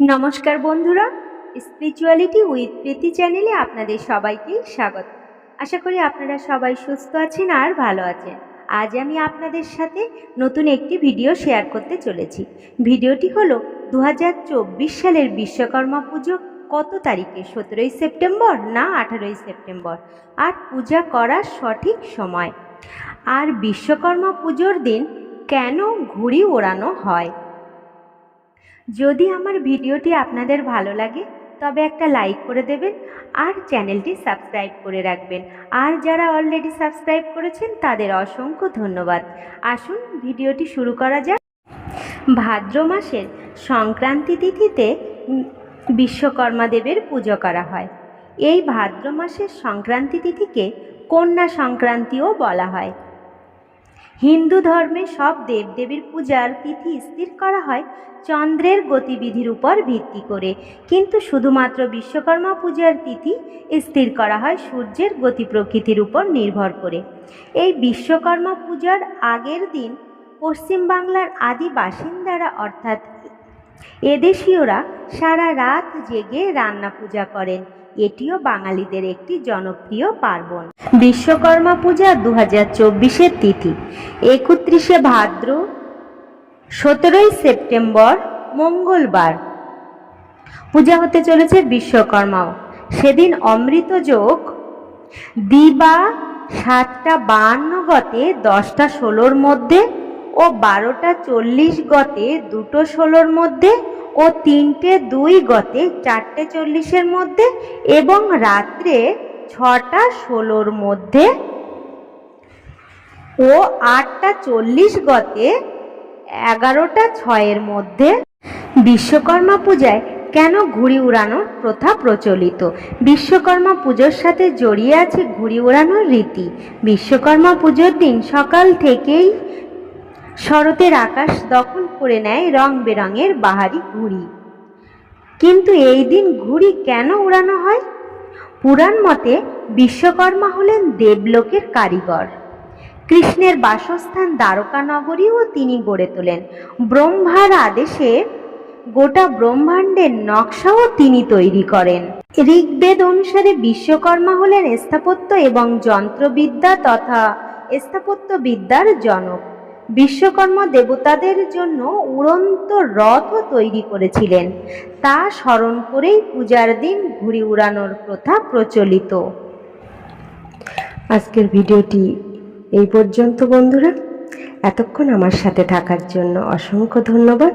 নমস্কার বন্ধুরা spirituality with প্রীতি চ্যানেলে আপনাদের সবাইকে স্বাগত। আশা করি আপনারা সবাই সুস্থ আছেন আর ভালো আছেন। আজ আমি আপনাদের সাথে নতুন একটি ভিডিও শেয়ার করতে চলেছি। ভিডিওটি হলো দু হাজার চব্বিশ সালের বিশ্বকর্মা পুজো কত তারিখে? সতেরোই সেপ্টেম্বর না আঠারোই সেপ্টেম্বর? আর পূজা করার সঠিক সময়? আর বিশ্বকর্মা পুজোর দিন কেন ঘুড়ি ওড়ানো হয়? যদি আমার ভিডিওটি আপনাদের ভালো লাগে, তবে একটা লাইক করে দেবেন আর চ্যানেলটি সাবস্ক্রাইব করে রাখবেন। আর যারা অলরেডি সাবস্ক্রাইব করেছেন, তাদের অসংখ্য ধন্যবাদ। আসুন, ভিডিওটি শুরু করা যাক। ভাদ্র মাসের সংক্রান্তি তিথিতে বিশ্বকর্মা দেবের পুজো করা হয়। এই ভাদ্র মাসের সংক্রান্তি তিথিকে কন্যা সংক্রান্তিও বলা হয়। হিন্দু ধর্মে সব দেবদেবীর পূজার তিথি স্থির করা হয় চন্দ্রের গতিবিধির উপর ভিত্তি করে। কিন্তু শুধুমাত্র বিশ্বকর্মা পূজার তিথি স্থির করা হয় সূর্যের গতি প্রকৃতির উপর নির্ভর করে। এই বিশ্বকর্মা পূজার আগের দিন পশ্চিমবাংলার আদি বাসিন্দারা, অর্থাৎ এদেশীয়রা সারা রাত জেগে রান্না পূজা করেন। এটিও বাঙালিদের একটি জনপ্রিয় পার্বণ। বিশ্বকর্মা পূজা দু হাজার চব্বিশের তিথি। একত্রিশে ভাদ্র, সতেরোই সেপ্টেম্বর, মঙ্গলবার। পূজা হতে চলেছে বিশ্বকর্মাও। সেদিন অমৃত যোগ, দিবা সাতটা বাহান্ন গতে, দশটা ষোলোর মধ্যে ও বারোটা চল্লিশ গতে, দুটো ষোলোর মধ্যে ও তিনটে দুই গতে, চারটে চল্লিশের মধ্যে এবং রাত্রে ছটা ষোলোর মধ্যে ও আটটা চল্লিশ গতে এগারোটা ছয়ের মধ্যে বিশ্বকর্মা পূজায় কেন ঘুড়ি উড়ানোর প্রথা প্রচলিত? বিশ্বকর্মা পুজোর সাথে জড়িয়ে আছে ঘুড়ি উড়ানোর রীতি। বিশ্বকর্মা পুজোর দিন সকাল থেকেই শরতের আকাশ দখল করে নেয় রং বেরঙের বাহারি ঘুড়ি। কিন্তু এই দিন ঘুড়ি কেন উড়ানো হয়? পুরাণ মতে বিশ্বকর্মা হলেন দেবলোকের কারিগর। কৃষ্ণের বাসস্থান দ্বারকা নগরীও তিনি গড়ে তোলেন। ব্রহ্মার আদেশে গোটা ব্রহ্মাণ্ডের নকশাও তিনি তৈরি করেন। ঋগ্বেদ অনুসারে বিশ্বকর্মা হলেন স্থাপত্য এবং যন্ত্রবিদ্যা তথা স্থাপত্যবিদ্যার জনক। বিশ্বকর্মা দেবতাদের জন্য উড়ন্ত রথও তৈরি করেছিলেন। তা স্মরণ করেই পূজার দিন ঘুড়ি উড়ানোর প্রথা প্রচলিত। আজকের ভিডিওটি এই পর্যন্ত বন্ধুরা। এতক্ষণ আমার সাথে থাকার জন্য অসংখ্য ধন্যবাদ।